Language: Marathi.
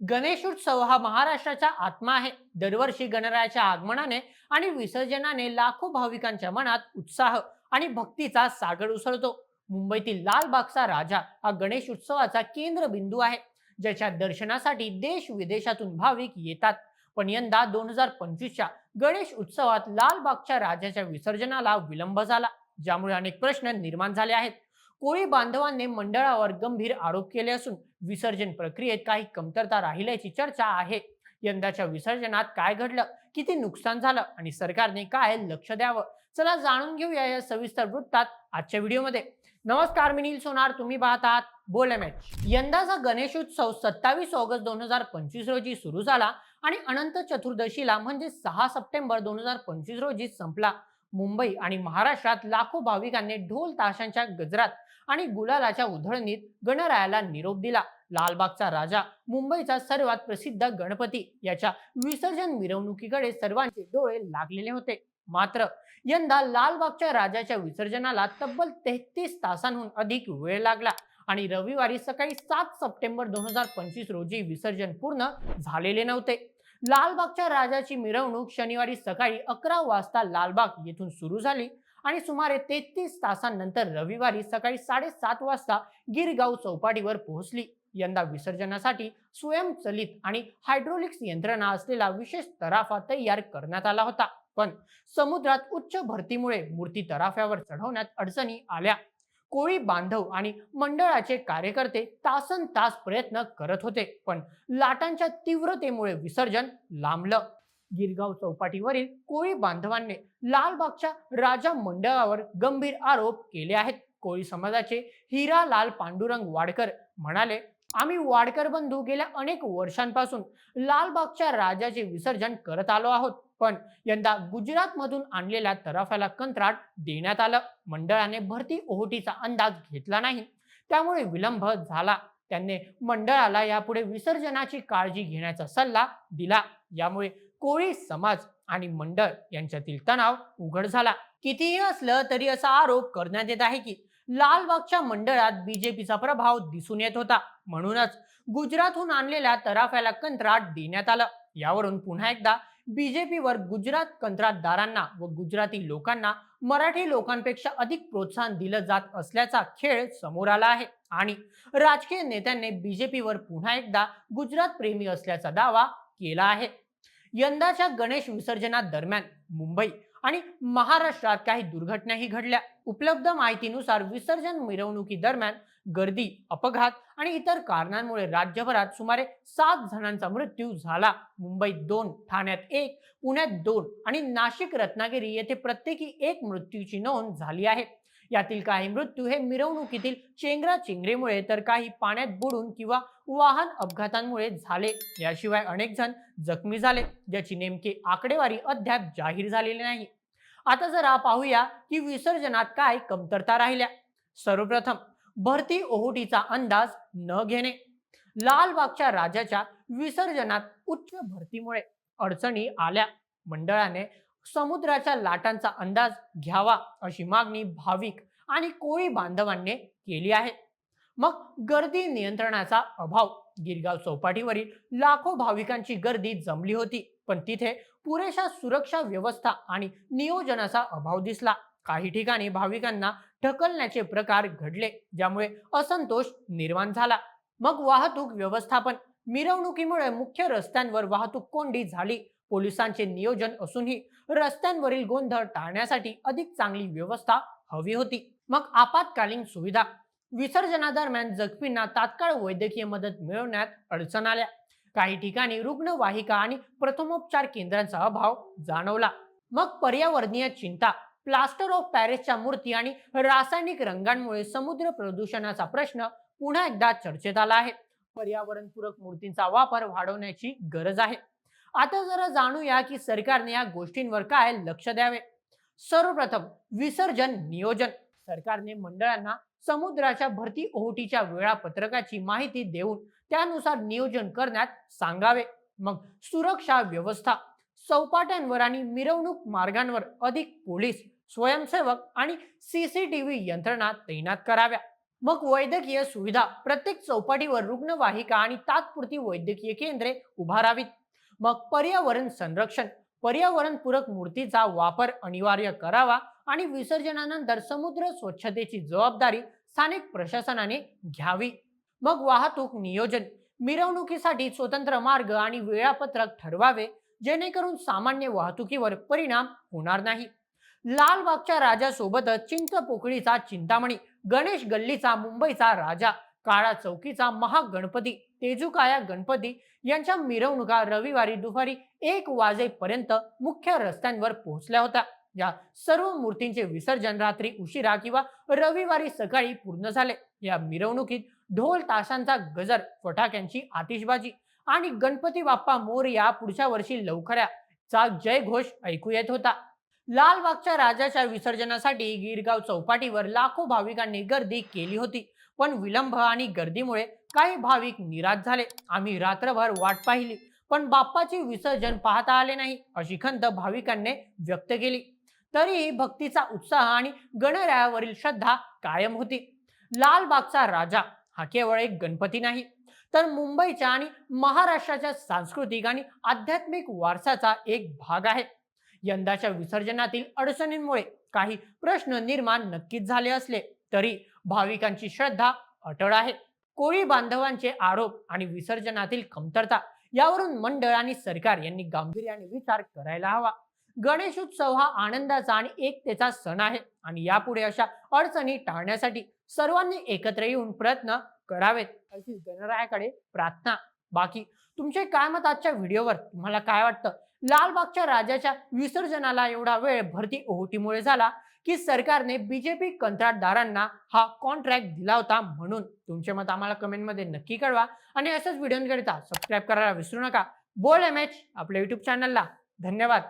गणेशोत्सव हा महाराष्ट्राचा आत्मा आहे. दरवर्षी गणरायाच्या आगमनाने आणि विसर्जनाने लाखो भाविकांच्या मनात उत्साह आणि भक्तीचा सागर उसळतो. मुंबईतील लालबागचा राजा हा गणेश उत्सवाचा केंद्रबिंदू आहे. ज्याच्या दर्शनासाठी देश विदेशातून भाविक येतात. पण यंदा दोन हजार पंचवीसच्या गणेश उत्सवात लालबागच्या राजाच्या विसर्जनाला विलंब झाला. ज्यामुळे अनेक प्रश्न निर्माण झाले आहेत. कोळी बांधवांनी मंडळावर गंभीर आरोप केले असून विसर्जन प्रक्रियेत काही कमतरता राहिल्याची चर्चा आहे. यंदाच्या विसर्जनात काय घडलं? किती नुकसान झालं? आणि सरकारने काय लक्ष द्यावं? चला जाणून घेऊया या सविस्तर वृत्तात आजच्या व्हिडिओमध्ये. नमस्कार मी नील सोनार. तुम्ही पाहत आहात बोले मॅच यंदाचा गणेशोत्सव सत्तावीस ऑगस्ट दोन हजार पंचवीस रोजी सुरू झाला आणि अनंत चतुर्दशीला म्हणजे सहा सप्टेंबर दोन हजार पंचवीस रोजी संपला. मुंबई आणि महाराष्ट्रात लाखो भाविकांनी ढोल ताशांच्या गजरात आणि गुलालाच्या उधळणीत गणरायाला निरोप दिला. लालबागचा राजा मुंबईचा सर्वात प्रसिद्ध गणपती याच्या विसर्जन मिरवणुकीकडे सर्वांचे डोळे लागलेले होते. मात्र यंदा लालबागच्या राजाच्या विसर्जनाला तब्बल तेहतीस तासांहून अधिक वेळ लागला आणि रविवारी सकाळी सात सप्टेंबर दोन हजार पंचवीस रोजी विसर्जन पूर्ण झालेले नव्हते. लालबागच्या राजाची मिरवणूक शनिवारी सकाळी अकरा वाजता लालबाग येथून सुरू झाली आणि सुमारे तेहतीस तासांनंतर रविवारी सकाळी साडेसात वाजता गिरगाव चौपाटीवर पोहोचली. यंदा विसर्जनासाठी स्वयंचलित आणि हायड्रोलिक्स यंत्रणा असलेला विशेष तराफा तयार करण्यात आला होता. पण समुद्रात उच्च भरतीमुळे मूर्ती तराफ्यावर चढवण्यात अडचणी आल्या. कोळी बांधव आणि मंडळाचे कार्यकर्ते तासन तास प्रयत्न करत होते पण लाटांच्या तीव्रतेमुळे विसर्जन लांबलं. गिरगाव चौपाटीवरील कोळी बांधवांनी लालबागच्या राजा मंडळावर गंभीर आरोप केले आहेत. कोळी समाजाचे हिरा लाल पांडुरंग वाडकर म्हणाले आम्ही वाडकर बंधू गेल्या अनेक वर्षांपासून लालबागच्या राजाचे विसर्जन करत आलो आहोत. पण यंदा गुजरातमधून आणलेल्या तराफ्याला कंत्राट देण्यात आलं. मंडळाने भरती ओहोटीचा अंदाज घेतला नाही. त्यामुळे विलंब झाला. त्यांनी मंडळाला यापुढे विसर्जनाची काळजी घेण्याचा सल्ला दिला. यामुळे कोळी समाज आणि मंडळ यांच्यातील तणाव उघड झाला. कितीही असलं तरी असा आरोप करण्यात येत आहे की लालबागच्या मंडळात बीजेपीचा प्रभाव दिसून येत होता. म्हणूनच गुजरातहून आणलेल्या तराफ्याला कंत्राट देण्यात आलं. यावरून पुन्हा एकदा बीजेपीवर गुजरात कंत्राटदारांना व गुजराती लोकांना मराठी लोकांपेक्षा अधिक प्रोत्साहन दिलं जात असल्याचा खेळ समोर आला आहे. आणि राजकीय नेत्यांनी बीजेपीवर पुन्हा एकदा गुजरात प्रेमी असल्याचा दावा केला आहे. यंदाच्या गणेश विसर्जना दरम्यान मुंबई आणि महाराष्ट्रात काही दुर्घटनाही घडल्या. उपलब्ध माहितीनुसार विसर्जन मिरवणुकी दरम्यान गर्दी अपघात आणि इतर कारणांमुळे राज्यभरात सुमारे सात जणांचा मृत्यू झाला. मुंबईत दोन ठाण्यात एक पुण्यात दोन आणि नाशिक रत्नागिरी येथे प्रत्येकी एक मृत्यूची नोंद झाली आहे. यातील काही मृत्यू हे मिरवणुकीतील चेंगरा चेंगरेमुळे तर काही पाण्यात बुडून किंवा वाहन अपघातांमुळे झाले. याशिवाय अनेक जण जखमी झाले ज्याची नेमकी आकडेवारी अद्याप जाहीर झालेली नाही. आता जरा पाहूया की विसर्जनात काय कमतरता राहिल्या. सर्वप्रथम भरती ओहोटीचा अंदाज न घेणे. लालबागच्या राजाच्या विसर्जनात उच्च भरतीमुळे अडचणी आल्या. मंडळाने समुद्राच्या लाटांचा अंदाज घ्यावा अशी मागणी भाविक आणि कोळी बांधवांनी केली आहे. मग गर्दी नियंत्रणाचा अभाव गिरगाव चौपाटीवरील लाखो भाविकांची गर्दी जमली होती. पण तिथे पुरेशा सुरक्षा व्यवस्था आणि नियोजनाचा अभाव दिसला. काही ठिकाणी भाविकांना ढकलण्याचे प्रकार घडले ज्यामुळे असंतोष निर्माण झाला. मग वाहतूक व्यवस्थापन मिरवणुकीमुळे मुख्य रस्त्यांवर वाहतूक कोंडी झाली. पोलिसांचे नियोजन असूनही रस्त्यांवरील गोंधळ टाळण्यासाठी अधिक चांगली व्यवस्था हवी होती. मग आपत्कालीन सुविधा विसर्जनादरम्यान जखमींना तात्काळ वैद्यकीय मदत मिळवण्यात अडचण आल्या. काही ठिकाणी रुग्णवाहिका आणि प्रथमोपचार केंद्रांचा अभाव जाणवला. मग पर्यावरणीय चिंता प्लास्टर ऑफ पॅरिसच्या मूर्ती आणि रासायनिक रंगांमुळे समुद्र प्रदूषणाचा प्रश्न पुन्हा एकदा चर्चेत आला आहे. पर्यावरणपूरक मूर्तींचा वापर वाढवण्याची गरज आहे. आता जरा जाणूया की सरकारने या गोष्टींवर काय लक्ष द्यावे. सर्वप्रथम विसर्जन नियोजन. सरकारने मंडळांना समुद्राच्या भरती ओहोटीच्या वेळापत्रकाची माहिती देऊन त्यानुसार नियोजन करण्यात सांगावे. मग सुरक्षा व्यवस्था चौपाट्यांवर आणि मिरवणूक मार्गांवर अधिक पोलीस स्वयंसेवक आणि सीसीटीव्ही यंत्रणा तैनात कराव्या. मग वैद्यकीय सुविधा प्रत्येक चौपाटीवर रुग्णवाहिका आणि तात्पुरती वैद्यकीय केंद्रे उभारावीत. मग पर्यावरण संरक्षण पर्यावरणपूरक मूर्तीचा वापर अनिवार्य करावा आणि विसर्जनानंतर समुद्र स्वच्छतेची जबाबदारी स्थानिक प्रशासनाने घ्यावी. मग वाहतूक नियोजन मिरवणुकीसाठी स्वतंत्र मार्ग आणि वेळापत्रक ठरवावे जेणेकरून सामान्य वाहतुकीवर परिणाम होणार नाही. लालबागच्या राजासोबतच चिंचपोकळीचा चिंतामणी गणेश गल्लीचा मुंबईचा राजा काळा चौकीचा महागणपती तेजुकाया गणपती यांच्या मिरवणुका रविवारी दुपारी एक वाजेपर्यंत मुख्य रस्त्यांवर पोहोचल्या होत्या. या सर्व मूर्तींचे विसर्जन रात्री उशिरा किंवा रविवारी सकाळी पूर्ण झाले. या मिरवणुकीत ढोल ताशांचा गजर फटाक्यांची आतिषबाजी आणि गणपती बाप्पा मोरया पुढच्या वर्षी लवकऱ्या चा जयघोष ऐकू येत होता. लालबागच्या राजाच्या विसर्जनासाठी गिरगाव चौपाटीवर लाखो भाविकांनी गर्दी केली होती. पण विलंब आणि गर्दीमुळे काही भाविक निराश झाले. आम्ही रात्रभर वाट पाहिली पण बाप्पाचे विसर्जन पाहता आले नाही अशी खंत भाविकांनी व्यक्त केली. तरीही भक्तीचा उत्साह आणि गणरायावरील श्रद्धा कायम होती. लालबागचा राजा हा केवळ एक गणपती नाही तर मुंबईच्या आणि महाराष्ट्राच्या सांस्कृतिक आणि आध्यात्मिक वारसाचा एक भाग आहे. यंदाच्या विसर्जनातील अडचणींमुळे काही प्रश्न निर्माण नक्कीच झाले असले तरी भाविकांची श्रद्धा अटळ आहे. कोळी बांधवांचे आरोप आणि विसर्जनातील कमतरता यावरून मंडळ आणि सरकार यांनी गांभीर्याने विचार करायला हवा. गणेशोत्सव हा आनंदाचा आणि एकतेचा सण आहे आणि यापुढे अशा अडचणी टाळण्यासाठी सर्वांनी एकत्र येऊन प्रयत्न करावेत अशी गणरायाकडे प्रार्थना. बाकी तुमचे काय मत आजच्या व्हिडिओवर? तुम्हाला काय वाटतं? लालबागच्या राजाच्या विसर्जनाला एवढा वेळ भरती ओहोटीमुळे झाला की सरकारने बीजेपी कंत्राटदारांना हा कॉन्ट्रॅक्ट दिला होता म्हणून. तुमचे मत आम्हाला कमेंटमध्ये नक्की कळवा आणि असंच व्हिडिओकरिता सबस्क्राईब करायला विसरू नका. बोल एम एच आपल्या युट्यूब चॅनलला धन्यवाद.